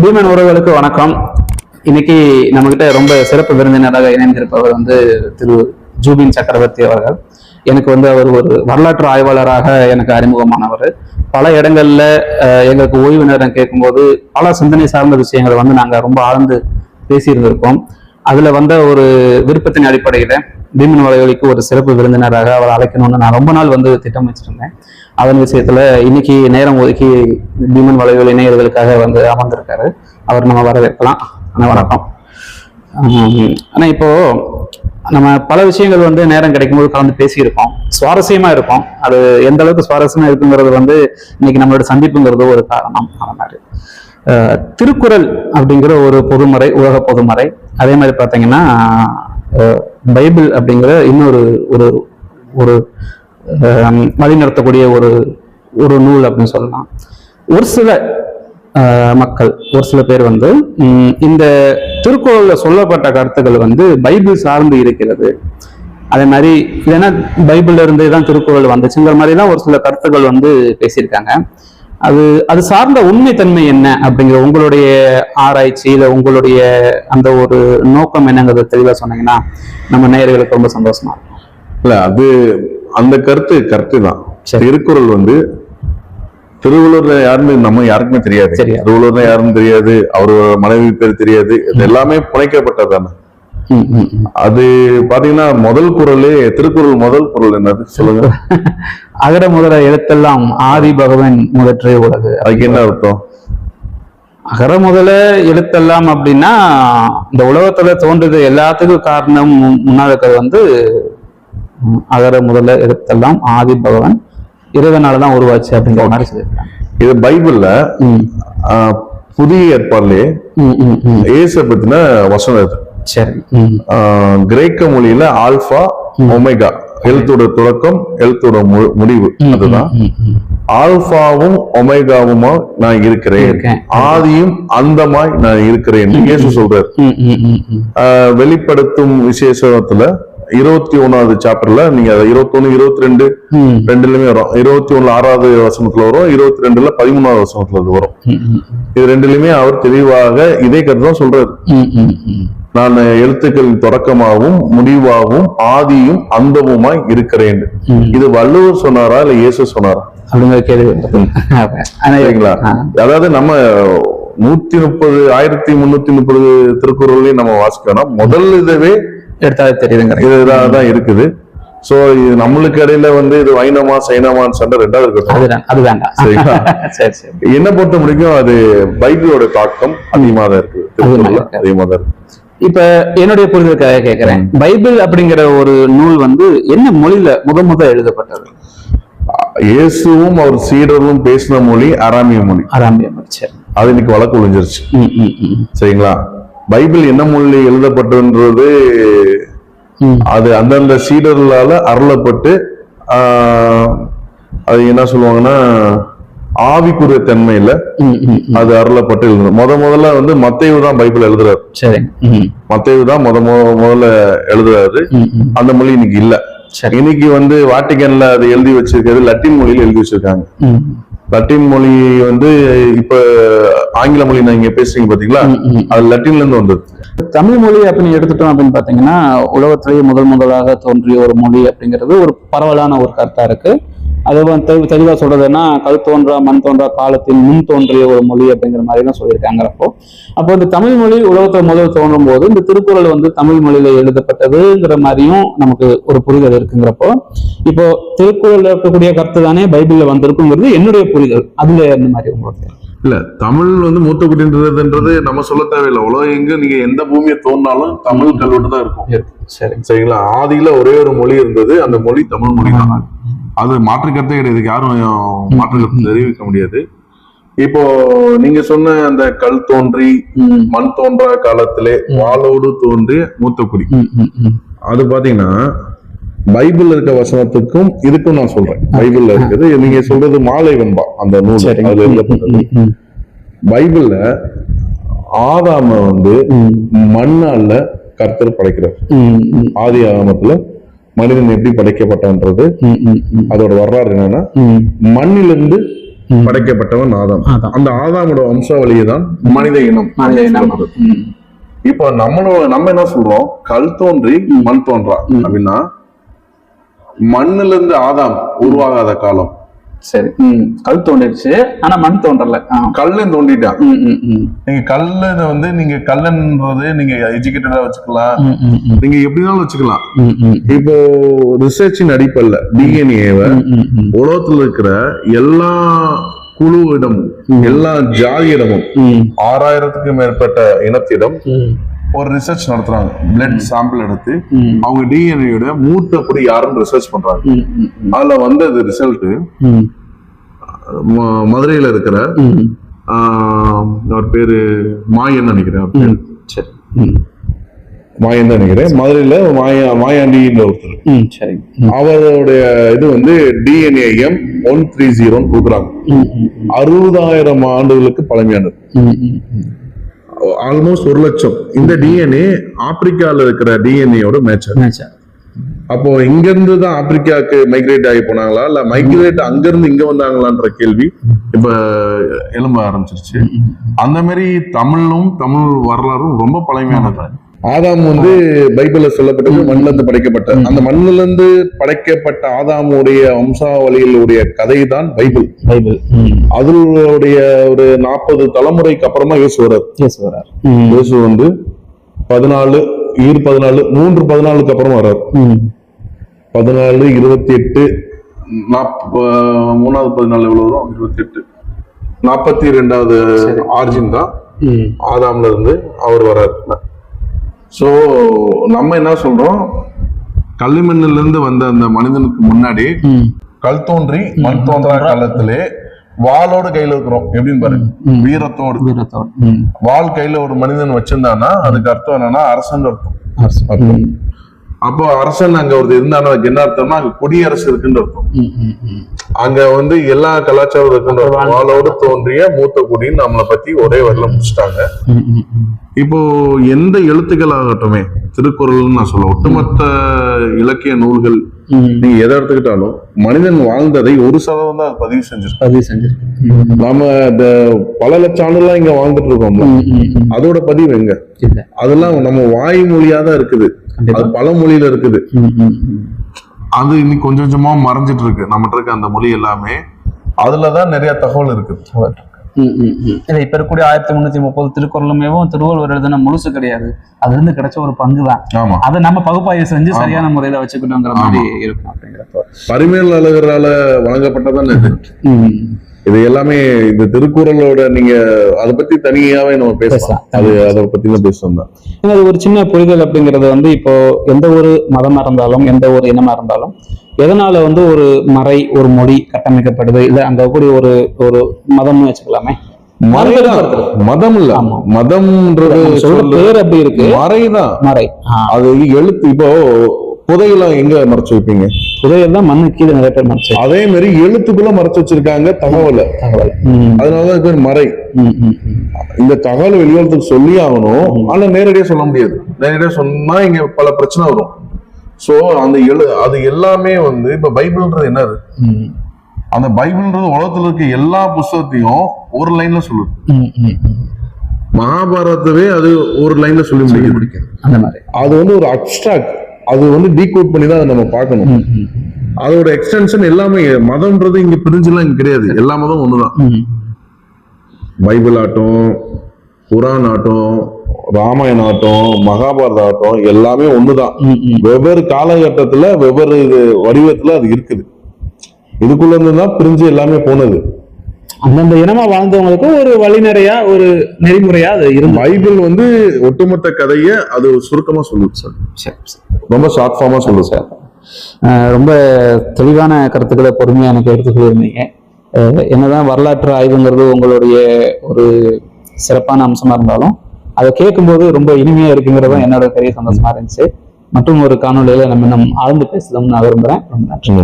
பீமன் உறவுகளுக்கு வணக்கம். இன்னைக்கு நம்மகிட்ட ரொம்ப சிறப்பு விருந்தினராக இணைந்திருப்பவர் வந்து திரு ஜூபின் சக்கரவர்த்தி அவர்கள். எனக்கு வந்து அவர் ஒரு வரலாற்று ஆய்வாளராக எனக்கு அறிமுகமானவர். பல இடங்கள்ல எங்களுக்கு ஓய்வு நேரம் கேட்கும்போது பல சிந்தனை சார்ந்த விஷயங்களை வந்து நாங்கள் ரொம்ப ஆழ்ந்து பேசியிருந்திருக்கோம். அதுல வந்த ஒரு விருப்பத்தின் அடிப்படையில பீமன் வலைவலிக்கு ஒரு சிறப்பு விருந்தினராக அவர் அழைக்கணும்னு நான் ரொம்ப நாள் வந்து திட்டம் வச்சிருந்தேன் அதன் விஷயத்துல இன்னைக்கு நேரம் ஒதுக்கி பீமன் வலைவலி இணையர்களுக்காக வந்து அமர்ந்திருக்காரு. அவர் நம்ம வரவேற்கலாம். ஆனால் வணக்கம். ஆனால் இப்போ நம்ம பல விஷயங்கள் வந்து நேரம் கிடைக்கும்போது கலந்து பேசியிருப்போம். சுவாரஸ்யமா இருக்கும். அது எந்த அளவுக்கு சுவாரஸ்யமா இருக்குங்கிறது வந்து இன்னைக்கு நம்மளோட சந்திப்புங்கிறது ஒரு காரணம். அந்த மாதிரி. திருக்குறள் அப்படிங்கிற ஒரு பொதுமறை உலக பொதுமறை. அதே மாதிரி பார்த்தீங்கன்னா பைபிள் அப்படிங்கிற இன்னொரு ஒரு ஒரு வழிநடத்தக்கூடிய ஒரு ஒரு நூல் அப்படின்னு சொல்லலாம். ஒரு சில மக்கள் ஒரு சில பேர் வந்து இந்த திருக்குறளில் சொல்லப்பட்ட கருத்துக்கள் வந்து பைபிள் சார்ந்து இருக்கிறது. அதே மாதிரி இல்லைன்னா பைபிள்ல இருந்தே தான் திருக்குறள் வந்துச்சுங்கிற மாதிரி தான் ஒரு சில கருத்துக்கள் வந்து பேசியிருக்காங்க. அது அது சார்ந்த உண்மைத்தன்மை என்ன அப்படிங்கிற உங்களுடைய ஆராய்ச்சி இல்லை உங்களுடைய அந்த ஒரு நோக்கம் என்னங்கிறத தெளிவா சொன்னீங்கன்னா நம்ம நேயர்களுக்கு ரொம்ப சந்தோஷமா இருக்கும் இல்ல அது அந்த கருத்து கருத்து தான் சரி. திருக்குறள் வந்து திருவள்ளுவர் யாருன்னு நம்ம யாருக்குமே தெரியாது. திருவள்ளுவர் யாருன்னு தெரியாது அவரோட மனைவி பேர் தெரியாது இது எல்லாமே புனைக்கப்பட்டது தானே. அது பாத்தீங்கன்னா முதல் குறளே திருக்குறள் முதல் குறள் என்னது? சொல்லுங்க. அகர முதல எழுத்தெல்லாம் ஆதி பகவன் முதற்றே உலகு. அதுக்கு என்ன அர்த்தம்? அகர முதல எழுத்தெல்லாம் அப்படின்னா இந்த உலகத்துல தோன்றது எல்லாத்துக்கும் காரணம் முன்னாடி இருக்கிறது வந்து அகர முதல எழுத்தெல்லாம் ஆதி பகவன் இறைவனால தான் உருவாச்சு அப்படிங்கிற மாதிரி சொல்லியிருக்காங்க. இது பைபிள்ல புதிய ஏற்பாடுலயே. இயேசு பத்தின வசனம் இது. சரி. கிரேக்க மொழியில ஆல்பா ஒமேகா. எழுத்தோட தொடக்கம் எழுத்தோட முடிவு. அதுதான். ஆல்பாவும் ஒமேகாவுமா நான் இருக்கிறேன். ஆதியும் அந்தமாய் நான் இருக்கிறேன். இயேசு சொல்றாரு. வெளிப்படுத்தும் விசேஷத்துல இருபத்தி ஒண்ணாவது சாப்டர்ல நீங்க இருபத்தி ஒண்ணு இருபத்தி ரெண்டு ரெண்டுலயுமே வரும். இருபத்தி ஒண்ணுல ஆறாவது வசனத்துல வரும். இருபத்தி ரெண்டுல பதிமூணாவது வசனத்துல வரும். இது ரெண்டுலயுமே அவர் தெளிவாக இதே கருத்து தான் சொல்றாரு. நான் எழுத்துக்களின் தொடக்கமாகவும் முடிவாகவும் ஆதியும் அந்தமுமாய் இருக்கிறேன். இது வள்ளுவர் சொன்னாரா இல்ல இயேசு சொன்னாரா? அப்படிங்கிற கேள்வி சரிங்களா. அதாவது நம்ம நூத்தி முப்பது ஆயிரத்தி முன்னூத்தி முப்பது திருக்குறளையும் நம்ம வாசிக்கணும் முதல் இதுவே எடுத்தாலே தெரியுதுங்கிற இதுதான் தான் இருக்குது. சோ இது நம்மளுக்கு இடையில வந்து இது வைணமா சைனமான்னு சண்டை ரெண்டாவது இருக்கட்டும். அது வேண்டாம், சரிங்களா? சரி சரி. என்ன பொறுத்த முடிக்கும் அது பைபிளோட தாக்கம் அதிகமா தான் இருக்கு. அதிகமா தான் இருக்கு இப்ப என்னுடைய புரிதலுக்காக கேட்கிறேன் பைபிள் அப்படிங்கிற ஒரு நூல் வந்து என்ன மொழியில முத முத எழுதப்பட்டது? இயேசுவும் அவர் சீடரும் பேசின மொழி அராமிய மொழி. அராம்பிய மொழி சரி. அது இன்னைக்கு வழக்கு ஒழிஞ்சிருச்சு. சரிங்களா? பைபிள் என்ன மொழி எழுதப்பட்டதுன்றது. அது அந்தந்த சீடர்களால அருளப்பட்டு அது என்ன சொல்லுவாங்கன்னா ஆவிக்குரிய தன்மையில. அது அருளப்பட்டு எழுதுறது முத முதல்ல வந்து மத்தேயு தான் பைபிள் எழுதுறாரு. சரி. மத்தேயு தான் முத முத- முதல்ல எழுதுறாரு. அந்த மொழி இன்னைக்கு இல்ல. சரி. இன்னைக்கு வந்து வாட்டிகன்ல அது எழுதி வச்சிருக்கிறது லத்தீன் மொழியில எழுதி வச்சிருக்காங்க. லத்தீன் மொழி வந்து இப்ப ஆங்கில மொழி நீங்க பேசுறீங்க பாத்தீங்களா. அது லத்தீன்ல இருந்து வந்தது. தமிழ் மொழி அப்படின்னு எடுத்துட்டோம் அப்படின்னு பாத்தீங்கன்னா உலகத்திலேயே முதல் முதலாக தோன்றிய ஒரு மொழி அப்படிங்கிறது ஒரு பரவலான ஒரு கருத்தா இருக்கு. அது வந்து தெளி- தெளிவா சொல்றதுன்னா கல் தோன்றா மண் தோன்றா காலத்தின் முன் தோன்றிய ஒரு மொழி அப்படிங்கிற மாதிரி தான் சொல்லியிருக்காங்க அப்போ அப்போ இந்த தமிழ் மொழி உலகத்துல முதல் தோன்றும் போது இந்த திருக்குறள் வந்து தமிழ் மொழியில எழுதப்பட்டதுங்கிற மாதிரியும் நமக்கு ஒரு புரிதல் இருக்குங்கிறப்போ இப்போ திருக்குறள்ல இருக்கக்கூடிய கருத்து தானே பைபிள்ல வந்திருக்குங்கிறது என்னுடைய புரிதல். அதுல இந்த மாதிரி உங்களுக்கு இல்ல தமிழ் வந்து மூத்த குடின்றதுன்றது நம்ம சொல்ல தேவையில்லை. உலகம் எங்க நீங்க எந்த பூமியை தோண்டினாலும் தமிழ் கல்வெட்டு தான் இருக்கும். இருக்கு சரி சரிங்களா? ஆதியில ஒரே ஒரு மொழி இருந்தது அந்த மொழி தமிழ் மொழி தான் அது மாற்று கருத்தே கிடையாது. யாரும் மாற்று கருத்து தெரிவிக்க முடியாது. இப்போ நீங்க சொன்ன அந்த கல் தோன்றி மண் தோன்றா காலத்திலே வாளோடு தோன்றிய மூத்த குடி. அது பாத்தீங்கன்னா பைபிள்ல இருக்க வசனத்துக்கும் இதுக்கும் நான் சொல்றேன். பைபிள்ல இருக்குது. நீங்க சொல்றது மாலை வெண்பா அந்த நூல். அதுல எழுதப்பட்டது. பைபிள்ல ஆதாம வந்து மண்ணால கர்த்தர் படைக்கிறார் ஆதி ஆகமத்துல மனிதன் எப்படி படைக்கப்பட்டான்றது அதோட வரலாறு என்னன்னா மண்ணிலிருந்து. படைக்கப்பட்டவன் ஆதாம். அந்த ஆதாமோட வம்சாவளியை தான் மனித இனம். இப்போ நம்மளோட நம்ம என்ன சொல்றோம்? கல் தோன்றி மண் தோன்றா. அப்படின்னா மண்ணுல இருந்து ஆதாம் உருவாகாத காலம். சரி கல் தோண்டிடுச்சு ஆனா மண் தோன்றல ஆ. கல்லு தோண்டிட்டான் ம், ம், ம். நீங்க கல்லுல வந்து நீங்க கல்லுன்றது நீங்க எஜுகேட்டடா வச்சுக்கலாம். நீங்க எப்படினாலும் வச்சுக்கலாம். இப்போ ரிசர்ச்சின் அடிப்படையில் டிஎன்ஏவை. உலகத்துல இருக்கிற எல்லா குழுவிடமும் எல்லா ஜாதியிடமும் ஆறாயிரத்துக்கும் மேற்பட்ட இனத்திடம் ஒரு ரிசர்ச் நடத்துறாங்க. பிளட் சாம்பிள் எடுத்து அவங்க டிஎன்ஏயோட மூத்த குடி யாருன்னு ரிசர்ச் பண்றாங்க. அதுல வந்தது ரிசல்ட் மதுரையில இருக்கிற அவர் பேரு மாயன் நினைக்கிறேன் மாயன் தான் நினைக்கிறேன். மதுரையில மாயா மாயாண்டின்ற ஒருத்தர். அவருடைய இது வந்து டிஎன்ஏ எம் ஒன் த்ரீ ஜீரோன்னு கொடுக்குறாங்க. அறுபதாயிரம் ஆண்டுகளுக்கு பழமையானது. ஆல்மோஸ்ட் ஒரு லட்சம். இந்த டிஎன்ஏ ஆப்பிரிக்கால இருக்கிற டிஎன்ஏயோட மேட்சர் என்னாச்சா? அப்போ இங்க இருந்து தான் ஆப்பிரிக்காவுக்கு மைக்ரேட் ஆகி போனாங்களா? இல்ல மைக்ரேட் அங்க இருந்து இங்க வந்தாங்களான்ற கேள்வி இப்ப எழும்ப ஆரம்பிச்சிருச்சு. அந்த மாதிரி தமிழும் தமிழ் வரலாறும் ரொம்ப பழமையானது? ஆதாம் வந்து பைபிள்ல சொல்லப்பட்டது மண்ணில இருந்து படைக்கப்பட்ட அந்த மண்ணில இருந்து படைக்கப்பட்ட ஆதாமுடைய வம்சாவளிகளுடைய கதை தான் பைபிள். பைபிள். அதனுடைய ஒரு நாற்பது தலைமுறைக்கு அப்புறமா இயேசு வர்றார். இயேசு வந்து பதினாலு ஈர் பதினாலு மூன்று பதினாலுக்கு அப்புறம் வர்றார். பதினாலு இருபத்தி எட்டு மூணாவது பதினாலு எவ்வளவு வரும்? இருபத்தி எட்டு நாற்பத்தி ரெண்டாவது. ஆர்ஜின் தான் ஆதாம்ல இருந்து அவர் வர்றார். சோ நம்ம என்ன சொல்றோம் களிமண்ணில இருந்து வந்த அந்த மனிதனுக்கு முன்னாடி. கல் தோன்றி மண் தோன்றா காலத்திலே வாளோடு கையில இருக்கிறோம் எப்படின்னு பாருங்க. வீரத்தோடு வீரத்தோடு. வாள் கையில ஒரு மனிதன் வச்சிருந்தானா அதுக்கு அர்த்தம் என்னன்னா அரசன் அர்த்தம் அப்போ அரசன் அங்க ஒரு இருந்தானா என்ன அர்த்தம்னா அங்க குடியரசு இருக்குன்னு அர்த்தம். அங்க வந்து எல்லா கலாச்சாரம் அர்த்தம். வாளோடு தோன்றிய மூத்த குடின்னு நம்மளை பத்தி ஒரே வரல முடிச்சிட்டாங்க. இப்போ எந்த எழுத்துக்கள் ஆகட்டுமே திருக்குறள்னு நான் சொல்ல ஒட்டுமொத்த இலக்கிய நூல்கள். நீங்க எதை எடுத்துக்கிட்டாலும் மனிதன் வாழ்ந்ததை ஒரு சதவீதம் தான் பதிவு செஞ்சிருக்கு பதிவு செஞ்சிருக்கு. ம், நாம இந்த பல லட்சம் ஆண்டுலாம் இங்க வாழ்ந்துட்டு இருக்கோம்ல ம், ம், ம். அதோட பதிவு எங்க அதெல்லாம் நம்ம வாய் மொழியா தான் இருக்குது. அது பல மொழியில இருக்குது. அது இன்னைக்கு கொஞ்சம் கொஞ்சமா மறைஞ்சிட்டு இருக்கு நம்மகிட்ட இருக்க அந்த மொழி எல்லாமே அதுலதான் நிறைய தகவல் இருக்குது ம், ம், ம். இல்ல இப்ப இருக்கக்கூடிய ஆயிரத்தி முன்னூத்தி முப்பது திருக்குறளுமேவும் திருவள்ளுவர் எழுதின முழுசு கிடையாது. அதுல இருந்து கிடைச்ச ஒரு பங்கு தான். அதை நம்ம பகுப்பாய்வு செஞ்சு சரியான முறையில வச்சுக்கணுங்கிற மாதிரி இருக்கும் அப்படிங்கிறப்ப. பரிமேல் அழகரால வழங்கப்பட்டதான் இது. இது எல்லாமே இந்த திருக்குறளோட நீங்க அதை பத்தி தனியாவே நம்ம பேசலாம். அது அதை பத்தி தான் பேசணும் தான். ஒரு சின்ன புரிதல் அப்படிங்கிறது வந்து இப்போ எந்த ஒரு மதமா இருந்தாலும் எந்த ஒரு இனமா இருந்தாலும் எதனால வந்து ஒரு மறை ஒரு மொழி கட்டமைக்கப்படுது? இல்ல அங்க கூடிய ஒரு ஒரு மதம்னு வச்சுக்கலாமே. மதம் இல்ல. மதம்ன்றது பேர் அப்படி இருக்கு. மறைதான் மறை. அது எழுத்து இப்போ புதையெல்லாம் எங்க மறைச்சு வைப்பீங்க? புதையல் தான் மண்ணு கீழே நிறைய பேர் மறைச்சு அதே மாதிரி எழுத்துக்குள்ள மறைச்சு வச்சிருக்காங்க தகவலை. தகவல். அதனாலதான் பேர் மறை. இந்த தகவல் வெளியுறதுக்கு சொல்லி ஆகணும். ஆனா நேரடியா சொல்ல முடியாது. நேரடியா சொன்னா இங்க பல பிரச்சனை வரும். சோ அந்த எழு அது எல்லாமே வந்து இப்ப பைபிள்ன்றது என்னது? அந்த பைபிள்ன்றது உலகத்துல இருக்க எல்லா புஸ்தகத்தையும் ஒரு லைன்ல சொல்லுது. ம், ம், ம். மகாபாரதவே அது ஒரு லைன்ல சொல்லி முடிக்குது அந்த மாதிரி. அது வந்து ஒரு அப்டிராக்ட் அது வந்து டீகோட் பண்ணி தான் அதை நம்ம பார்க்கணும். அதோட எக்ஸ்டென்ஷன் எல்லாமே மதம்ன்றது இங்க பிரிஞ்சுலாம் இங்க கிடையாது. எல்லா மதம் ஒண்ணுதான். பைபிள் ஆட்டம் குரான் ஆட்டம் ராமாயண ஆட்டம் மகாபாரத ஆட்டம் எல்லாமே ஒண்ணுதான். வெவ்வேறு காலகட்டத்துல வெவ்வேறு இது வடிவத்துல அது இருக்குது. இதுக்குள்ள இருந்து தான் பிரிஞ்சு எல்லாமே போனது. அந்தந்த இனமா வாழ்ந்தவங்களுக்கு ஒரு வழிநறையா ஒரு நெறிமுறையா அது இருந்து பைபிள் வந்து ஒட்டுமொத்த கதையை அது சுருக்கமா சொல்லுது சார். ரொம்ப ஷார்ட் ஃபார்மா சொல்லுது சார். ரொம்ப தெளிவான கருத்துக்களை பொறுமையா எனக்கு எடுத்து சொல்லியிருந்தீங்க என்னதான் வரலாற்று ஆய்வுங்கிறது உங்களுடைய ஒரு சிறப்பான அம்சமா இருந்தாலும் அதை கேட்கும்போது ரொம்ப இனிமையா இருக்குங்கிறது என்னோட பெரிய சந்தோஷமா இருந்துச்சு. மற்றும் ஒரு காணொலியில நம்ம இன்னும் ஆழ்ந்து பேசலாம்னு நான் விரும்புறேன். ரொம்ப நன்றி.